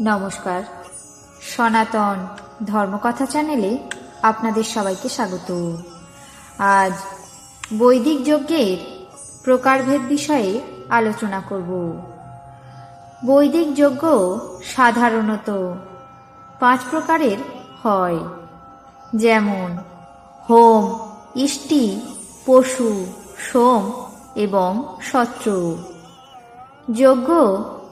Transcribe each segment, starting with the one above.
নমস্কার। সনাতন ধর্মকথা চ্যানেলে আপনাদের সবাইকে স্বাগত। আজ বৈদিক যজ্ঞের প্রকারভেদ বিষয়ে আলোচনা করব। বৈদিক যজ্ঞ সাধারণত পাঁচ প্রকারের হয়। যেমন, হোম, ইষ্টি, পশু, সোম এবং সত্র যজ্ঞ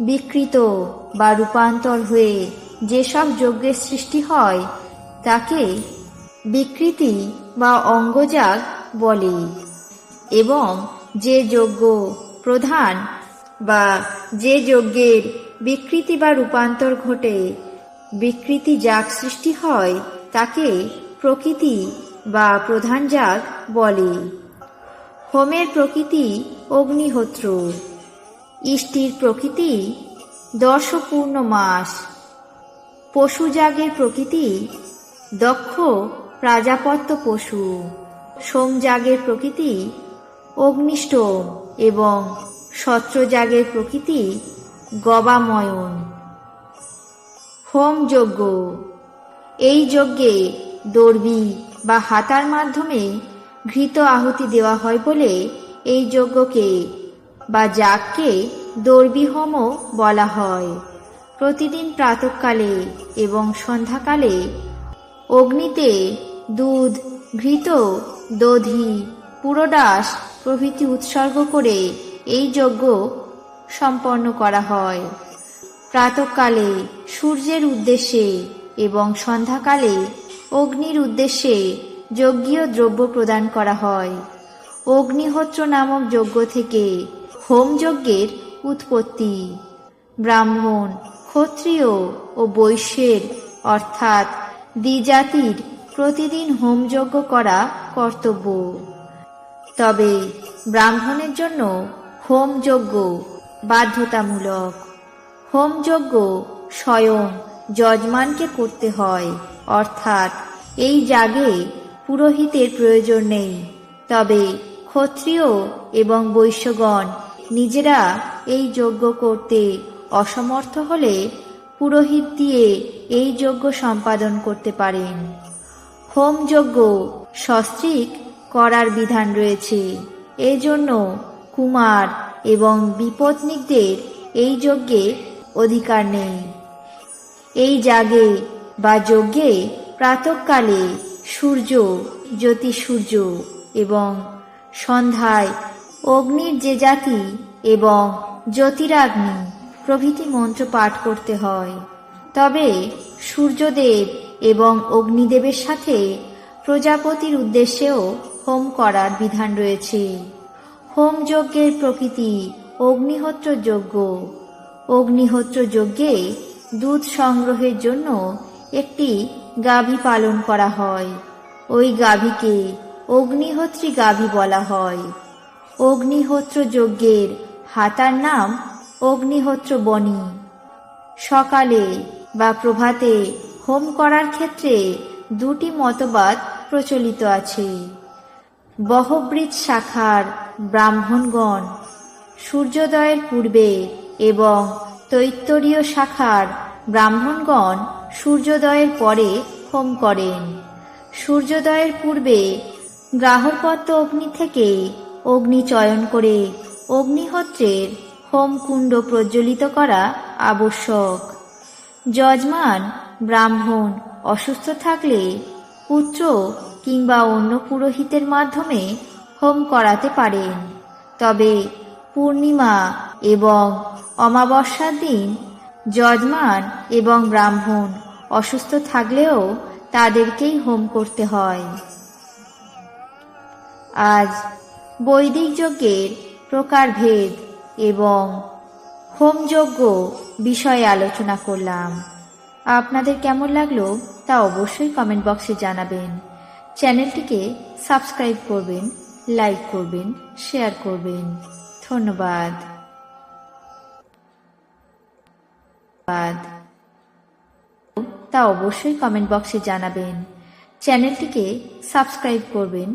বিকৃত বা রূপান্তর হয়ে যেসব যজ্ঞের সৃষ্টি হয়, তাকে বিকৃতি বা অঙ্গজাগ বলে। এবং যে যজ্ঞ প্রধান বা যে যজ্ঞের বিকৃতি বা রূপান্তর ঘটে, বিকৃতি যাগ সৃষ্টি হয়, তাকে প্রকৃতি বা প্রধান যাগ বলে। হোমের প্রকৃতি অগ্নিহোত্র ইষ্টির প্রকৃতি দর্শপূর্ণ মাস। পশুজাগের প্রকৃতি দক্ষ প্রাজাপত্য পশু। সোমযাগের প্রকৃতি অগ্নিষ্ঠ এবং সত্রজাগের প্রকৃতি গবাময়ন। হোম যজ্ঞ। এই যজ্ঞে দর্বি বা হাতার মাধ্যমে ঘৃত আহুতি দেওয়া হয় বলে এই যজ্ঞকে বা যাগকে দর্বি হোমও বলা হয়। প্রতিদিন প্রাতকালে এবং সন্ধ্যাকালে অগ্নিতে দুধ, ঘৃত, দধি, পুরোডাস প্রভৃতি উৎসর্গ করে এই যজ্ঞ সম্পন্ন করা হয়। প্রাতকালে সূর্যের উদ্দেশ্যে এবং সন্ধ্যাকালে অগ্নির উদ্দেশ্যে যজ্ঞীয় দ্রব্য প্রদান করা হয়। অগ্নিহোত্র নামক যজ্ঞ থেকে হোম যজ্ঞের উৎপত্তি। ব্রাহ্মণ, ক্ষত্রিয় ও বৈশ্যের, অর্থাৎ দ্বিজাতির, প্রতিদিন হোমযজ্ঞ করা কর্তব্য। তবে ব্রাহ্মণের জন্য হোমযজ্ঞ বাধ্যতামূলক। হোমযজ্ঞ স্বয়ং যজমানকে করতে হয়, অর্থাৎ এই জাগে পুরোহিতের প্রয়োজন নেই। তবে ক্ষত্রিয় এবং বৈশ্যগণ নিজেরা এই যজ্ঞ করতে অসমর্থ হলে পুরোহিত দিয়ে এই যজ্ঞ সম্পাদন করতে পারেন। হোমযজ্ঞ সস্ত্রিক করার বিধান রয়েছে। এজন্য কুমার এবং বিপত্নিকদের এই যজ্ঞে অধিকার নেই। এই জাগে বা যজ্ঞে প্রাতকালে সূর্য জ্যোতি সূর্য এবং সন্ধ্যায় অগ্নির যে জাতি এবং জ্যোতিরাগ্নি প্রভৃতি মন্ত্র পাঠ করতে হয়। তবে সূর্যদেব এবং অগ্নিদেবের সাথে প্রজাপতির উদ্দেশ্যেও হোম করার বিধান রয়েছে। হোম যজ্ঞের প্রকৃতি অগ্নিহোত্র যজ্ঞ। অগ্নিহোত্র যজ্ঞে দুধ সংগ্রহের জন্য একটি গাভী পালন করা হয়। ওই গাভীকে অগ্নিহোত্রী গাভী বলা হয়। অগ্নিহোত্র যজ্ঞের হাতার নাম অগ্নিহোত্র বনি সকালে বা প্রভাতে হোম করার ক্ষেত্রে দুটি মতবাদ প্রচলিত আছে। বহবৃত শাখার ব্রাহ্মণগণ সূর্যোদয়ের পূর্বে এবং তৈত্তরীয় শাখার ব্রাহ্মণগণ সূর্যোদয়ের পরে হোম করেন। সূর্যোদয়ের পূর্বে গ্রাহকপত্র অগ্নি থেকে অগ্নি চয়ন করে অগ্নিহোত্রের হোমকুণ্ড প্রজ্বলিত করা আবশ্যক। যজমান ব্রাহ্মণ অসুস্থ থাকলে পুত্র কিংবা অন্য পুরোহিতের মাধ্যমে হোম করাতে পারেন। তবে পূর্ণিমা এবং অমাবস্যার দিন যজমান এবং ব্রাহ্মণ অসুস্থ থাকলেও তাদেরকেই হোম করতে হয়। আজ বৈদিক যজ্ঞের প্রকারভেদ এবং হোমযজ্ঞ বিষয়ে আলোচনা করলাম। আপনাদের কেমন লাগল তা অবশ্যই কমেন্ট বক্সে জানাবেন। চ্যানেলটিকে সাবস্ক্রাইব করবেন লাইক করবেন শেয়ার করবেন। ধন্যবাদ। তা অবশ্যই কমেন্ট বক্সে জানাবেন। চ্যানেলটিকে সাবস্ক্রাইব করবেন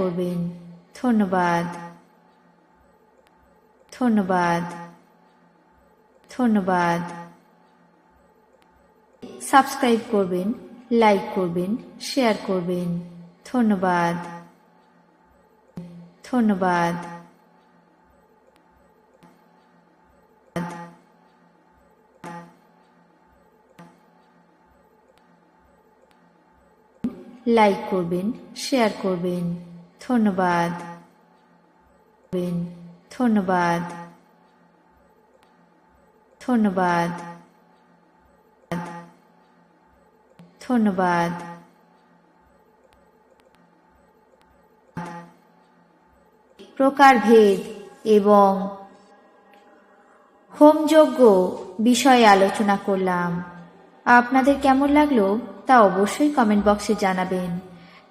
করবেন। ধন্যবাদ। ধন্যবাদ। ধন্যবাদ। সাবস্ক্রাইব করবেন, লাইক করবেন, শেয়ার করবেন। ধন্যবাদ। ধন্যবাদ। লাইক করবেন, শেয়ার করবেন। ধন্যবাদ। ধন্যবাদ। ধন্যবাদ। ধন্যবাদ। প্রকারভেদ এবং হোমযজ্ঞ বিষয়ে আলোচনা করলাম। আপনাদের কেমন লাগল তা অবশ্যই কমেন্ট বক্সে জানাবেন।